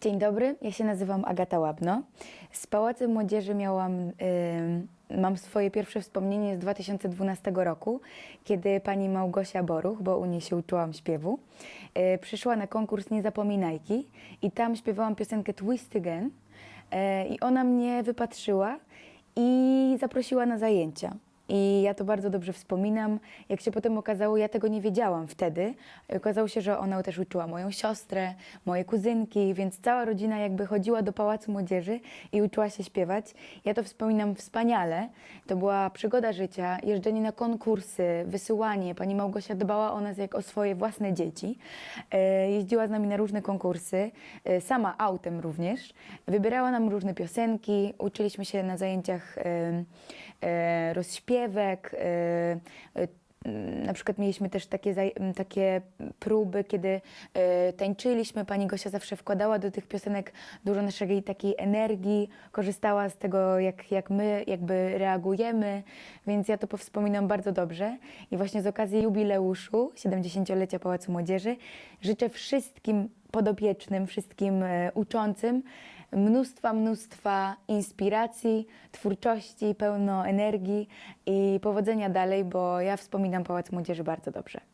Dzień dobry, ja się nazywam Agata Łabno. Z Pałacem Młodzieży miałam, ym, mam swoje pierwsze wspomnienie z 2012 roku, kiedy pani Małgosia Boruch, bo u niej się uczyłam śpiewu, y, przyszła na konkurs Niezapominajki i tam śpiewałam piosenkę Twist Again y, i ona mnie wypatrzyła i zaprosiła na zajęcia. I ja to bardzo dobrze wspominam. Jak się potem okazało, ja tego nie wiedziałam wtedy. Okazało się, że ona też uczyła moją siostrę, moje kuzynki, więc cała rodzina jakby chodziła do Pałacu Młodzieży i uczyła się śpiewać. Ja to wspominam wspaniale. To była przygoda życia, jeżdżenie na konkursy, wysyłanie. Pani Małgosia dbała o nas jak o swoje własne dzieci. E, Jeździła z nami na różne konkursy, e, sama autem również. Wybierała nam różne piosenki, uczyliśmy się na zajęciach rozśpiewek. e, e, na przykład mieliśmy też takie, takie próby, kiedy e, tańczyliśmy. Pani Gosia zawsze wkładała do tych piosenek dużo naszej takiej energii, korzystała z tego, jak, jak my jakby reagujemy, więc ja to powspominam bardzo dobrze. I właśnie z okazji jubileuszu 70-lecia Pałacu Młodzieży życzę wszystkim podopiecznym, wszystkim e, uczącym mnóstwa, mnóstwa inspiracji, twórczości, pełno energii i powodzenia dalej, bo ja wspominam Pałac Młodzieży bardzo dobrze.